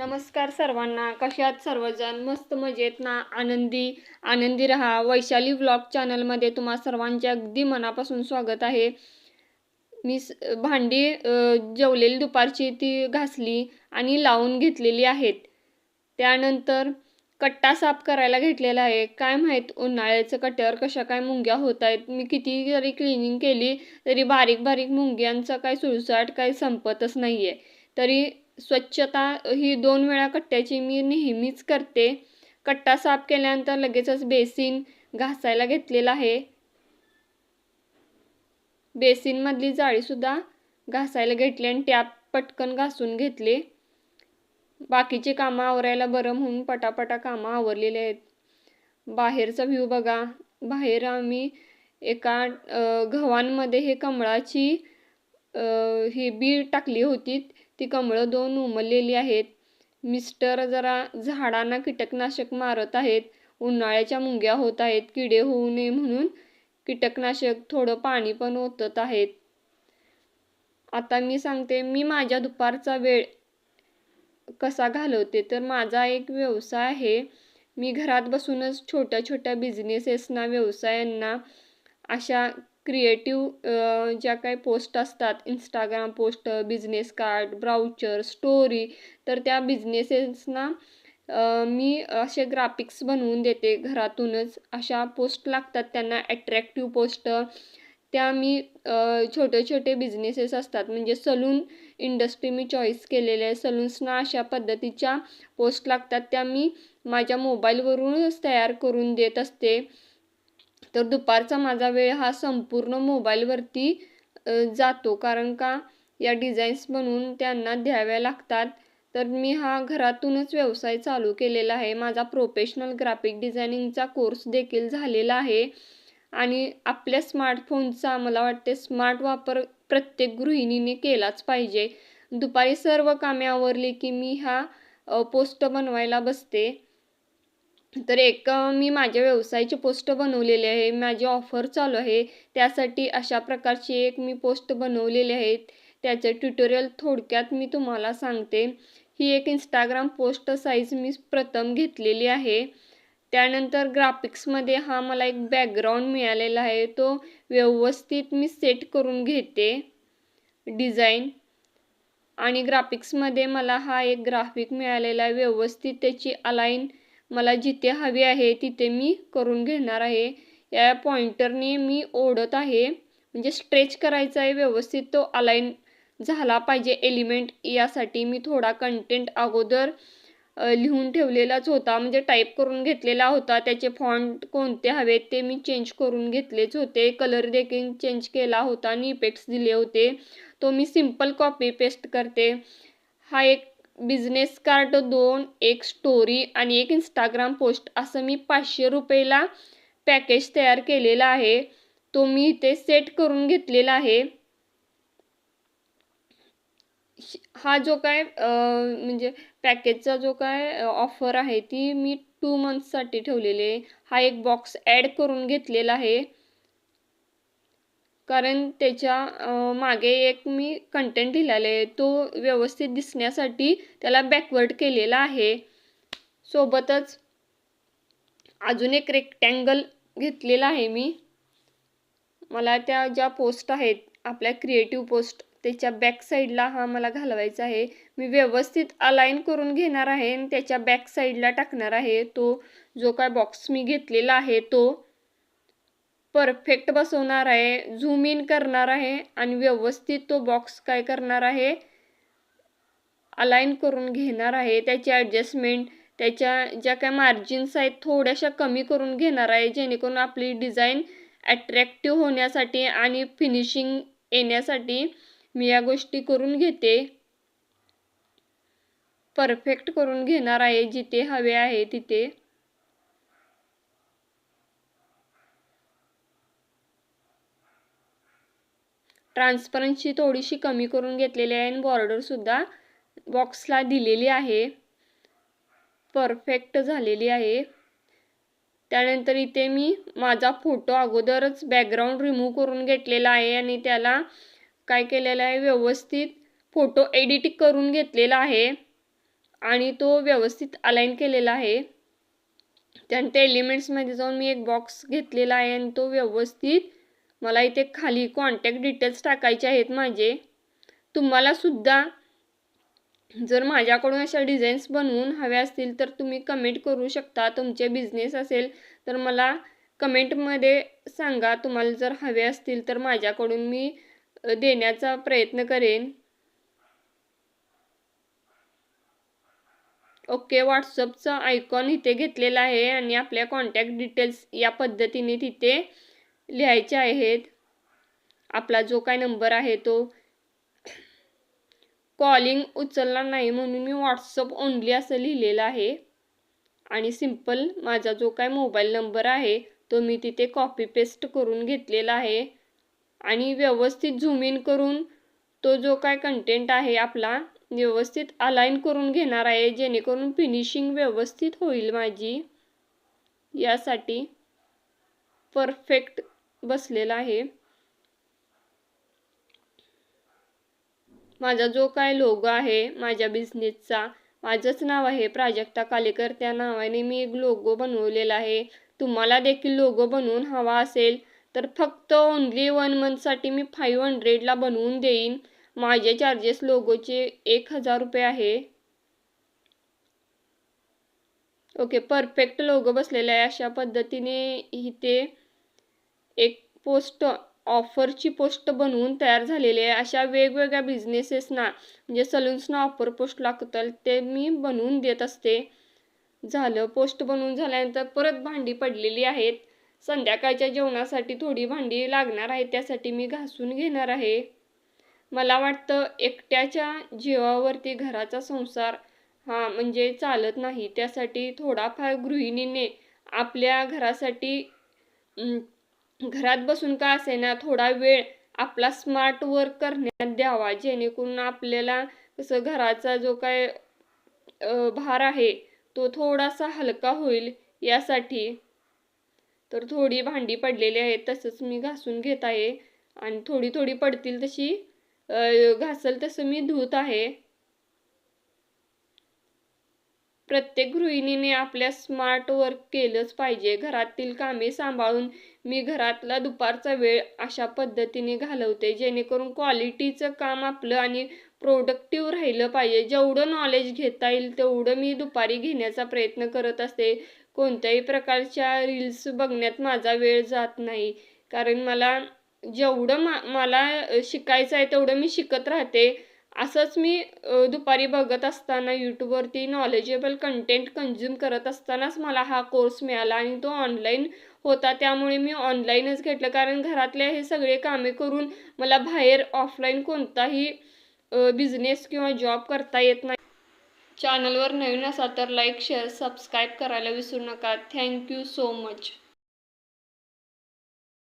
नमस्कार सर्वांना. कशात सर्वजण? मस्त मजेत ना? आनंदी आनंदी रहा. वैशाली व्लॉग चॅनलमध्ये तुम्हा सर्वांचे अगदी मनापासून स्वागत आहे. मी स भांडी जेवलेली दुपारची ती घासली आणि लावून घेतलेली आहेत. त्यानंतर कट्टा साफ करायला घेतलेला आहे. काय माहीत उन्हाळ्याचं कट्ट्यावर कशा काय मुंग्या होत आहेत. मी किती जरी क्लिनिंग केली तरी बारीक बारीक मुंग्यांचा काय सुळसाट काही संपतच नाही आहे तरी स्वच्छता ही दोन वेळा कट्ट्याची मी नेहमीच करते. कट्टा साफ केल्यानंतर लगेचच बेसिन घासायला घेतलेला आहे. बेसिनमधली जाळीसुद्धा घासायला घेतली आणि टॅप पटकन घासून घेतले. बाकीचे कामं आवरायला बरं म्हणून पटापटा कामं आवरलेले आहेत. बाहेरचा व्ह्यू बघा. बाहेर आम्ही एका गव्हांमध्ये हे कमळाची ही बी टाकली होती. ती कमळं दोन उमललेली आहेत. मिस्टर जरा झाडांना कीटकनाशक मारत आहेत. उन्हाळ्याच्या मुंग्या होत आहेत. किडे होऊ नये म्हणून कीटकनाशक थोडं पाणी पण ओतत आहेत. आता मी सांगते मी माझ्या दुपारचा वेळ कसा घालवते? तर माझा एक व्यवसाय आहे. मी घरात बसूनच छोट्या छोट्या बिझनेसेसना व्यवसायांना अशा क्रिएटिव्ह ज्या काही पोस्ट असतात Instagram post business card brochure story तर त्या बिझनेसेसना मी असे ग्राफिक्स बनवून देते घरातूनच. अशा पोस्ट लागतात त्यांना ॲट्रॅक्टिव्ह पोस्ट त्या मी छोटे छोटे बिझनेसेस असतात. म्हणजे सलून इंडस्ट्री मी चॉईस केलेले आहे. सलून्सना अशा पद्धतीच्या पोस्ट लागतात. त्या मी माझ्या मोबाईलवरूनच तयार करून देत असते. तर दुपारचा माझा वेळ हा संपूर्ण मोबाईलवरती जातो. कारण का? या डिझाईन्स बनवून त्यांना द्याव्या लागतात. तर मी हा घरातूनच व्यवसाय चालू केलेला आहे. माझा प्रोफेशनल ग्राफिक डिझायनिंगचा कोर्स देखील झालेला आहे. आणि आपल्या स्मार्टफोनचा मला वाटते स्मार्ट वापर प्रत्येक गृहिणीने केलाच पाहिजे. दुपारी सर्व कामे आवरली की मी हा पोस्ट बनवायला बसते. तर एक मी माझ्या व्यवसायाची पोस्ट बनवलेली आहे. माझी ऑफर चालू आहे. त्यासाठी अशा प्रकारची एक मी पोस्ट बनवलेली आहे. त्याचे ट्युटोरियल थोडक्यात मी तुम्हाला सांगते. ही एक इंस्टाग्राम पोस्ट साईज मी प्रथम घेतलेली आहे. त्यानंतर ग्राफिक्समध्ये हा मला एक बॅकग्राऊंड मिळालेला आहे. तो व्यवस्थित मी सेट करून घेते. डिझाईन आणि ग्राफिक्समध्ये मला हा एक ग्राफिक मिळालेला आहे. व्यवस्थित त्याची अलाईन मला जिथे हवी आहे तिथे मी करून घेणार आहे. या पॉइंटरने मी ओढत आहे. म्हणजे स्ट्रेच करायचा आहे व्यवस्थित. तो अलाईन झाला पाहिजे एलिमेंट. यासाठी मी थोडा कंटेंट अगोदर लिहून ठेवलेलाच होता. म्हणजे टाईप करून घेतलेला होता. त्याचे फॉन्ट कोणते हवेत ते मी चेंज करून घेतलेच होते. कलर देखील चेंज केला होता आणि इफेक्ट्स दिले होते. तो मी सिंपल कॉपी पेस्ट करते. हा एक बिझनेस कार्ड दोन एक स्टोरी आणि एक इंस्टाग्राम पोस्ट असं मी पाचशे रुपयेला पॅकेज तयार केलेला आहे. तो मी इथे सेट करून घेतलेला आहे. हा जो काय म्हणजे पॅकेजचा जो काय ऑफर आहे ती मी टू मंथसाठी ठेवलेली आहे. हा एक बॉक्स ॲड करून घेतलेला आहे. कारण त्याच्यामागे एक मी कंटेंट लिहिलेला आहे. तो व्यवस्थित दिसण्यासाठी त्याला बॅकवर्ड केलेला आहे. सोबतच अजून एक रेक्टँगल घेतलेला आहे मी. मला त्या ज्या पोस्ट आहेत आपल्या क्रिएटिव्ह पोस्ट त्याच्या बॅक साईडला हा मला घालवायचा आहे. मी व्यवस्थित अलाईन करून घेणार आहे आणि त्याच्या बॅक साईडला टाकणार आहे. तो जो काय बॉक्स मी घेतलेला आहे तो परफेक्ट बसवणार आहे झूम इन करणार आहे आणि व्यवस्थित तो बॉक्स काय करणार आहे अलाईन करून घेणार आहे. त्याची ॲडजस्टमेंट त्याच्या ज्या काय मार्जिन्स आहेत थोड्याशा कमी करून घेणार आहे जेणेकरून आपली डिझाईन ॲट्रॅक्टिव्ह होण्यासाठी आणि फिनिशिंग येण्यासाठी मी या गोष्टी करून घेते. परफेक्ट करून घेणार आहे जिथे हवे आहे तिथे. ट्रान्सपरन्सी थोडीशी कमी करून घेतलेली आहे आणि बॉर्डरसुद्धा बॉक्सला दिलेली आहे. परफेक्ट झालेली आहे. त्यानंतर इथे मी माझा फोटो अगोदरच बॅकग्राऊंड रिमूव्ह करून घेतलेला आहे आणि त्याला काय केलेलं आहे व्यवस्थित फोटो एडिट करून घेतलेला आहे आणि तो व्यवस्थित अलाईन केलेला आहे. त्यानंतर एलिमेंट्समध्ये जाऊन मी एक बॉक्स घेतलेला आहे आणि तो व्यवस्थित मला इथे खाली कॉन्टॅक्ट डिटेल्स टाकायचे आहेत माझे. तुम्हाला सुद्धा जर माझ्याकडून अशा डिझाईन्स बनवून हव्या असतील तर तुम्ही कमेंट करू शकता. तुमचे बिझनेस असेल तर मला कमेंटमध्ये सांगा. तुम्हाला जर हवे असतील तर माझ्याकडून मी देण्याचा प्रयत्न करेन. ओके व्हॉट्सअपचं आयकॉन इथे घेतलेला आहे आणि आपल्या कॉन्टॅक्ट डिटेल्स या पद्धतीने तिथे लिहायचे आहेत. आपला जो काय नंबर आहे तो कॉलिंग उचलला नाही म्हणून मी व्हॉट्सअप ओनली असं लिहिलेलं आहे. आणि सिंपल माझा जो काय मोबाईल नंबर आहे तो मी तिथे कॉपी पेस्ट करून घेतलेला आहे. आणि व्यवस्थित झूम इन करून तो जो काय कंटेंट आहे आपला व्यवस्थित अलाईन करून घेणार आहे जेणेकरून फिनिशिंग व्यवस्थित होईल माझी. यासाठी परफेक्ट बसलेला आहे. माझा जो काय लोगो आहे माझ्या बिझनेसचा माझंच नाव आहे प्राजक्ता कालेकर. त्या नावाने मी एक लोगो बनवलेला आहे. तुम्हाला देखील लोगो बनवून हवा असेल तर फक्त ओनली वन मंथसाठी मी फाईव्ह हंड्रेडला बनवून देईन. माझे चार्जेस लोगोचे एक हजार रुपये आहे. ओके परफेक्ट लोगो बसलेला आहे. अशा पद्धतीने इथे एक पोस्ट ऑफरची पोस्ट बनवून तयार झालेली आहे. अशा वेगवेगळ्या बिझनेसेसना म्हणजे सलून्सना ऑफर पोस्ट लागतात ते मी बनवून देत असते. झालं पोस्ट बनवून झाल्यानंतर परत भांडी पडलेली आहेत. संध्याकाळच्या जेवणासाठी थोडी भांडी लागणार आहे त्यासाठी मी घासून घेणार आहे. मला वाटतं एकट्याच्या जीवावरती घराचा संसार हा म्हणजे चालत नाही. त्यासाठी थोडाफार गृहिणीने आपल्या घरासाठी घरात बसून का असेना थोडा वेळ आपला स्मार्ट वर्क करण्यात द्यावा जेणेकरून आपल्याला कसं घराचा जो काय भार आहे तो थोडासा हलका होईल यासाठी. तर थोडी भांडी पडलेली आहेत तसंच मी घासून घेत आहे. आणि थोडी थोडी पडतील तशी घासल तसं मी धुत आहे. प्रत्येक गृहिणीने आपल्या स्मार्ट वर्क केलंच पाहिजे. घरातील कामे सांभाळून मी घरातला दुपारचा वेळ अशा पद्धतीने घालवते जेणेकरून क्वालिटीचं काम आपलं आणि प्रोडक्टिव्ह राहिलं पाहिजे. जेवढं नॉलेज घेता येईल तेवढं मी दुपारी घेण्याचा प्रयत्न करत असते. कोणत्याही प्रकारच्या रील्स बघण्यात माझा वेळ जात नाही. कारण मला जेवढं मा मला शिकायचं आहे तेवढं मी शिकत राहते. असंच मी दुपारी बघत असताना यूट्यूबवरती नॉलेजेबल कंटेंट कंझ्युम करत असतानाच मला हा कोर्स मिळाला आणि तो ऑनलाईन होता. त्यामुळे मी ऑनलाईनच घेतलं. कारण घरातले हे सगळे कामे करून मला बाहेर ऑफलाईन कोणताही बिझनेस किंवा जॉब करता येत नाही. चॅनलवर नवीन असा तर लाईक शेअर सबस्क्राईब करायला विसरू नका. Thank you so much